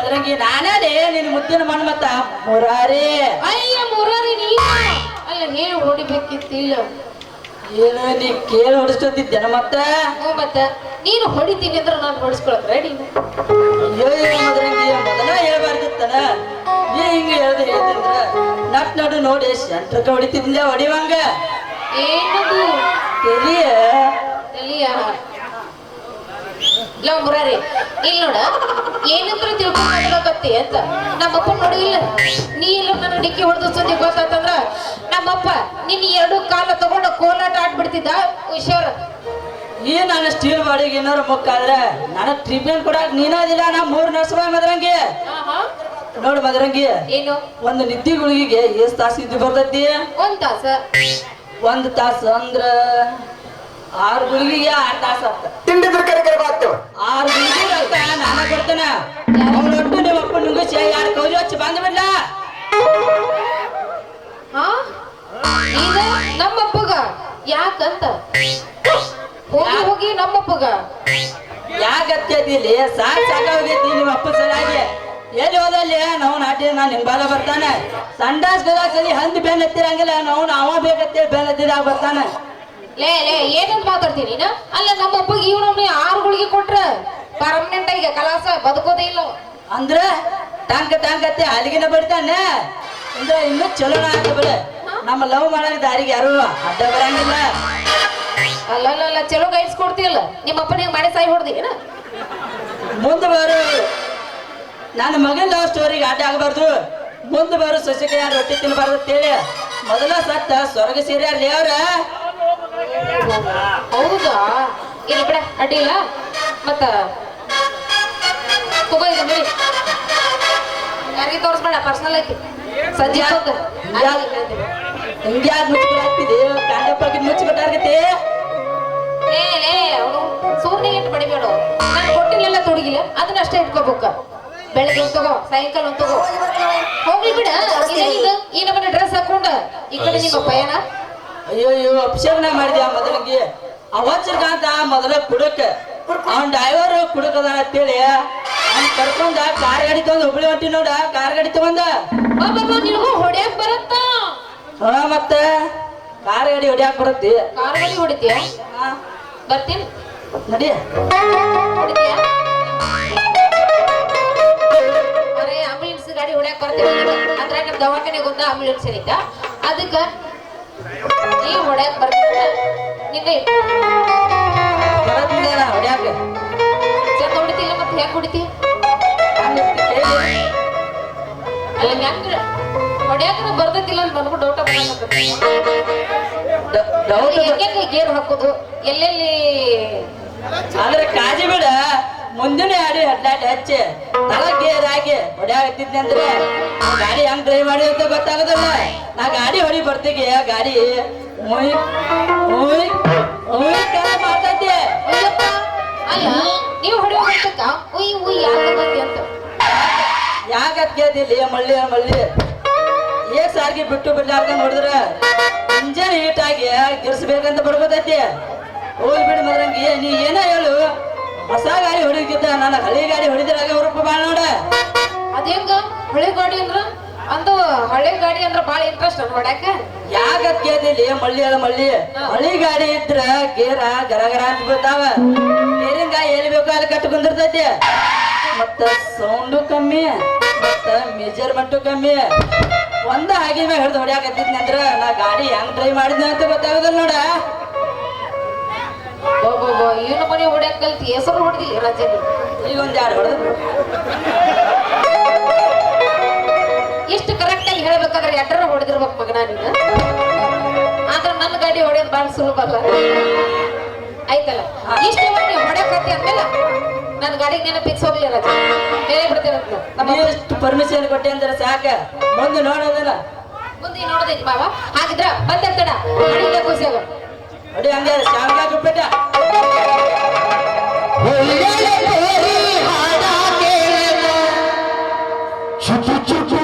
ಮದರಂಗಿ ನಾನೇ ನಿನ್ನ ನಿನ್ ಮುದ್ದಿನ ಮಣ್ಣ ಮತ್ತ? ಮುರಾರಿ. ಅಯ್ಯ ಮುರಾರಿ ನೀನ. ಅಲ್ಲ ನೀನು ಹೊಡಿಬೇಕಿತ್ತಿಲ್ಲ. ಏನು ನೀ ಕೇಳಿ ಹೊಡಿಸ್ತಿದ್ದೇನ ಮತ್ತ? ಹ್ಞೂ ಮತ್ತ. ನೀನು ಹೊಡಿತೀನಿ ಅಂದ್ರೆ ನಾನು ಹೊಡಿಸ್ಕೊಳಕ್ ರೆಡಿ ಅಯ್ಯೋ ಮದರಂಗಿ ಮೊದಲ ಹೇಳ್ಬಾರ್ದಿತ್ತನ ನೀ ಹಿಂಗ ಹೇಳ್ದೆ ಹೇಳ್ತಿದ್ರ? ನಟ್ ನಡು ನೋಡಿ ಸೆಂಟ್ರಕ್ಕ ಹೊಡಿತಿದ್ಲ ಹೊಡಿವಂಗ. ಏನದು ತೆಲಿಯ. ಲವ್ ಮುರಾರಿ ಇಲ್ಲಿ ನೋಡ ಏನಿದ್ರು ತಿಳ್ಕೊಂಡು ಮಾತಾಡಕತ್ತಿ ಅಂತ. ನಮ್ಮಪ್ಪ ನೋಡಿ ಇಲ್ಲ. ನೀ ಇಲ್ಲ ನನ್ನ ಡಿಕ್ಕಿ ಹೊಡೆದು ಸುದ್ದಿ ಗೊತ್ತಾತಂದ್ರ ನಮ್ಮಪ್ಪ ನಿನ್ನ ಎರಡು ಕಾಲ ತಗೊಂಡು ಕೋಲಾಟ ಆಡ್ಬಿಡ್ತಿದ್ದ ಹುಷಾರ ಏನು ನಾನು ಸ್ಟೀಲ್ ಬಾಡಿಗೆ ಏನಾರು ಮುಕ್ಕಾದ್ರೆ ನನಗ್ ಟ್ರೀಟ್ಮೆಂಟ್ ಕೊಡಕ್ ನೀನಾದಿಲ್ಲ ನಾ ಮೂರ್ ನರ್ಸ್ ಮದ್ರಂಗಿ. ನೋಡು ಮದ್ರಂಗಿ ಏನು? ಒಂದು ನಿದ್ದಿ ಗುಳಿಗೆಗೆ ಎಷ್ಟ್ ತಾಸು ನಿದ್ದೆ ಬರ್ತೈತಿ? ಒಂದ್ ತಾಸ. ಒಂದ್ ತಾಸು ಅಂದ್ರ ಆರು ಗುಳಿಗೆಗೆ ಆರು ತಾಸು ತಿಂಡಿ ತಿಂಡಿದ್ರ ಕರೆ ಕರೆ ಬಾತು ಆರು ಗುಳಿಗೆ ಅಂತ ನಾನ ಕೊಡ್ತೇನೆ ಅವ್ನು ಒಟ್ಟು ನಿಮ್ಮ ಅಪ್ಪ ನುಂಗಿಸಿ ಯಾರು ಕೌಲಿ ಹಚ್ಚಿ ಬಂದ್ ಬಿಡ್ಲ? ಹಾ ಈಗ ನಮ್ಮಪ್ಪಗ ಯಾಕಂತ? ಹೋಗಿ ಹೋಗಿ ನಮ್ಮಪ್ಪಗ ಯಾಕತ್ತಿಲ್ಲಿ ಸಾಕ್ ಸಾಕಾಗೈತಿ ನಿಮ್ಮ ಅಪ್ಪ ಸರಿಯಾಗಿ ಎಲ್ಲಿ ಹೋದಲ್ಲಿ? ನಾವು ನಾಟಿ ನಾನು ಹಿಂಬಾಲ ಬರ್ತಾನೆ. ಸಂಡಾಸ್ ಗಲಾಸಲಿ ಹಂದಿ ಬೆನ್ ಎತ್ತಿರಂಗಿಲ್ಲ. ನಾವು ನಾವ ಬೇಕತ್ತೇಳಿ ಬೆನ್ನತ್ತಿದಾಗ ಬರ್ತಾನೆ. ಲೇ ಲೇ ಏನಂತ ಮಾತಾಡ್ತೀನಿ ನೀನು? ಅಲ್ಲ ನಮ್ಮಪ್ಪಗೆ ಇವನೊಮ್ಮೆ ಆರು ಗುಳಿಗೆ ಕೊಟ್ರ ಪರ್ಮನೆಂಟ್ ಈಗ ಕಲಾಸ ಬದುಕೋದೇ ಇಲ್ಲ. ಅಂದ್ರ ಟಾಂಕ ಟಾಂಕತ್ತೆ ಅಲ್ಲಿಗಿನ ಬಿಡ್ತಾನೆ. ಅಂದ್ರೆ ಇನ್ನೂ ಚಲೋ ಬಿಡ. ನಮ್ಮ ಲವ್ ಮಾಡೋ ದಾರಿಗೆ ಯಾರು ಅಡ್ಡ ಬರಂಗಿಲ್ಲ. ಅಲ್ಲ ಚಲೋ ಗೈಡ್ಸ್ ಕೊಡ್ತೀಯಲ್ಲ? ನಿಮ್ಮ ಅಪ್ಪನಿಗೆ ಮಾಡಿ ಸಾಯಿ ಹೊಡ್ದಿ ಏನ? ಮುಂದೆ ಬರು. ನನ್ನ ಮಗನ ಲವ್ ಸ್ಟೋರಿಗೆ ಅಡ್ಡ ಆಗಬಾರ್ದು. ಮುಂದೆ ಬರು ಸೊಸೆಗೆ ರೊಟ್ಟಿ ತಿನ್ನಬಾರ್ದು ಅಂತೇಳಿ. ಮೊದಲ ಸತ್ತ ಸ್ವರ್ಗ ಸೀರೆ ಅಲ್ಲಿ ಅವ್ರ. ಹೌದಾ? ಇಲ್ಲ ಬಿಡ ಅಡ್ಡಿಲ್ಲ ಮತ್ತ? ಬಿಡಿ. ಯಾರಿಗೆ ತೋರಿಸ್ಬೇಡ ಪರ್ಸನಲ್ ಐತಿ ಸಂಜೆ ಹೊತ್ತು. ಹಿಂಗ್ಯಾಕ್ ಮುಚ್ಚಿಬಿಡಾಕ್ತಿದೆ ಕಾಂಡಪ್ಪಗೆ ಮುಚ್ಚಿಬಿಟ್ಟಾರ್ಗತ್ತೆ ಲೇ ಲೇ ಅವನು ಸೂರ್ಯಗೆ ಇಟ್ಟು ಬಡಿಬೇಡ ನಾನು ಕೊಟ್ಟಿಲ್ಲ ತೊಡಗಿಲ್ಲ. ಅದನ್ನ ಅಷ್ಟೇ ಇಟ್ಕೋಬೇಕ. ಬೆಳಗ್ಗೆ ಒಂದ್ ತಗೋ ಸಾಯಂಕಾಲ ಒಂದ್ ತಗೋ. ಹೋಗ್ಲಿ ಬಿಡ. ಈ ನಮ್ಮ ಡ್ರೆಸ್ ಹಾಕೊಂಡ. ಈ ಕಡೆ ನಿಮ್ಮ ಪಯಣ. ಅಯ್ಯೋ ಅಯ್ಯೋ ಅಭಿಷೇಕನ ಮಾಡಿದ್ಯಾ ಮೊದಲಿಗೆ ಅವಚರ್ಗಂತ ಮೊದಲ ಕುಡಕ್. ಅವ್ನ ಡ್ರೈವರ್ ಕುಡಕದ ಅದಾನ ಅಂತೇಳಿ ಅವ್ನ ಕರ್ಕೊಂಡ ಕಾರ್ ಗಾಡಿ ತಗೊಂಡ್ ಹುಬ್ಳಿ ಹೊಂಟಿ ನೋಡ ಕಾರ್ ಗಾಡಿ ತಗೊಂಡು. ನಿನಗೂ ಹೊಡ್ಯಾಕ್ ಬರತ್ತ? ಹಾ ಮತ್ತ? ಕಾರ್ ಗಾಡಿ ಹೊಡ್ಯಾಕ್ ಬರತ್ತಿ. ಕಾರ್ ಗಾಡಿ ಹೊಡಿತೀಯ? ಹಾ, ಬರ್ತೀನಿ. ನಡಿ. ಹೊಡಿತೀಯ? ಅರೆ ಆಂಬುಲೆನ್ಸ್ ಗಾಡಿ ಹೊಡ್ಯಾಕ್ ಬರ್ತೀವಿ ಅದ್ರಾಗ ದವಾಖಾನೆಗೆ ಒಂದು ಆಂಬುಲೆನ್ಸ್ ಐತ? ಅದಕ್ಕ ನೀವ್ ಹೊಡ್ಯಾಕ್ ಬರ್ತೀರ? ನಿನ್ನೆ ಬರತ್ತಿಲ್ಲ ಹೊಡ್ಯಾಕ? ಚಂದ ಹೊಡಿತಿಲ್ಲ ಮತ್ತೆ ಹೊಡಿತೀಯ ಅಲ್ಲ ಹೆಂಗ್ರ ಬರ್ತೈತಿಲ್ಲ ಅಂತ ಬಂದ್ಬಿಟ್ಟು ಡೌಟ ಗೇರ್ ಹಾಕೋದು? ಎಲ್ಲೆಲ್ಲಿ? ಆದ್ರೆ ಮುಂದಿನ ಆಡಿ ಹೆಡ್ಲೈಟ್ ಹಚ್ಚಿ ತಲ ಗೇರ್ ಹಾಕಿ ಹೊಡ್ಯಾಕತ್ತಿದ್ನಿ ಅಂದ್ರೆ ಗಾಡಿ ಹೆಂಗ್ ಡ್ರೈವ್ ಮಾಡಿ ಅಂತ ಗೊತ್ತಾಗದಲ್ಲ. ನಾ ಗಾಡಿ ಹೊಡಿ ಬರ್ತಿಗೆ ಗಾಡಿ ಮುಯ್ ಅಂತ ಮಾಡ್ತೈತಿ. ಅಯ್ಯಪ್ಪ ಅಲ್ಲ ನೀವು ಹೊಡೆಯೋ ಮಟ್ಟಕ್ಕ ಉಯ್ ಉಯ್ ಯಾಕೆ ಅಂತ. ಯಾಕತ್ ಕೇಳ್ತಿಲ್ಲಿ ಮಳ್ಳಿ ಮಳ್ಳಿ. ಏಕ್ ಸಾರಿಗೆ ಬಿಟ್ಟು ಬಿಡ್ಲಾರ್ದ ನೋಡಿದ್ರ ಇಂಜನ್ ಹೀಟ್ ಆಗಿ ಗಿರ್ಸ್ಬೇಕಂತ ಬರ್ಬೋದೈತಿ. ಹೋಗಿ ಬಿಡು ಮದ್ರಂಗಿ ನೀ ಏನೋ ಹೇಳು. ಹೊಸ ಗಾಡಿ ಹೊಡಿಗಿದ್ದ ನನ್ನ ಹಳಿ ಗಾಡಿ ಹೊಡಿದ್ರಾಗ ಅವ್ರಪ್ಪ ಬಾಳ ನೋಡ. ಅದೇಂಗ? ಹಳೆ ಗಾಡಿ ಅಂದ್ರ? ಅಂದು ಹಳೆ ಗಾಡಿ ಅಂದ್ರ ಬಾಳ ಇಂಟ್ರೆಸ್ಟ್ ಅನ್ ಹೊಡ್ಯಾಕ ಕೇಳ್ತಿಲ್ಲಿ ಮಳ್ಳಿ ಅಲ್ಲ ಮಳ್ಳಿ. ಹಳಿ ಗಾಡಿ ಇದ್ರ ಗೇರ ಗರಗರ ಗರ ಅಂತ ಬೀಳ್ತಾವ ಗೇರಿಂಗ ಎಲ್ಲಿ ಬೇಕೋ ಅಲ್ಲಿ ಕಟ್ಟು ಕುಂದಿರ್ತೈತಿ. ಮತ್ತ ಸೌಂಡು ಕಮ್ಮಿ ಮತ್ತ ಮೆಜರ್ಮೆಂಟು ಕಮ್ಮಿ. ಒಂದ ಹಾಗೆ ಹಿಡ್ದು ಹೊಡ್ಯಾಕತ್ತಿದ್ನಿ ಅಂದ್ರ ನಾ ಗಾಡಿ ಹೆಂಗ್ ಡ್ರೈವ್ ಮಾಡಿದ್ನ ಅಂತ ಗೊತ್ತಾಗೋದಿಲ್ಲ ನೋಡ. ಏನು ಮನೆ ಹೊಡ್ಯಾಕ ಕಲ್ತಿ ಹೆಸರು ಹೊಡೆದಿಲ್ಲ ರಜೆ ಈಗೊಂದು ಯಾರು? ಹೊಡೆದ್ರು ಇಷ್ಟು ಕರೆಕ್ಟಾಗಿ ಕರೆಕ್ಟ್ ಆಗಿ ಹೇಳ್ಬೇಕಾದ್ರೆ ಎಡ್ರ ಹೊಡೆದಿರ್ಬೇಕು ಮಗನ ನೀನು. ಆದ್ರೆ ನನ್ನ ಗಾಡಿ ಹೊಡೆಯೋದು ಬಾಳ ಸುಲಭ ಅಲ್ಲ. ಆಯ್ತಲ್ಲ? ಇಷ್ಟು ಮನೆ ಹೊಡೆಯಕತ್ತಿ ಅಂದ್ಮೇಲೆ ನನ್ನ ಗಾಡಿಗೆ ನೆನಪು ಫಿಕ್ಸ್ ಹೋಗ್ಲಿ ರಾಜ ಬೇರೆ ಬಿಡ್ತೇನೆ ನಮ್ಮ ಎಷ್ಟು ಪರ್ಮಿಷನ್ ಕೊಟ್ಟೆ ಅಂದ್ರೆ ಸಾಕ. ಮುಂದೆ ನೋಡೋದಿಲ್ಲ. ಮುಂದೆ ನೋಡೋದೈತಿ ಬಾವ ಹಾಗಿದ್ರ ಬಂದ ಖುಷಿ ಖುಷಿಯಾಗ ಅಡಿ ಹಂಗೆ ಶಾವಿಗೆ ದುಪ್ಪೇಟ ಚುಚು ಚುಚು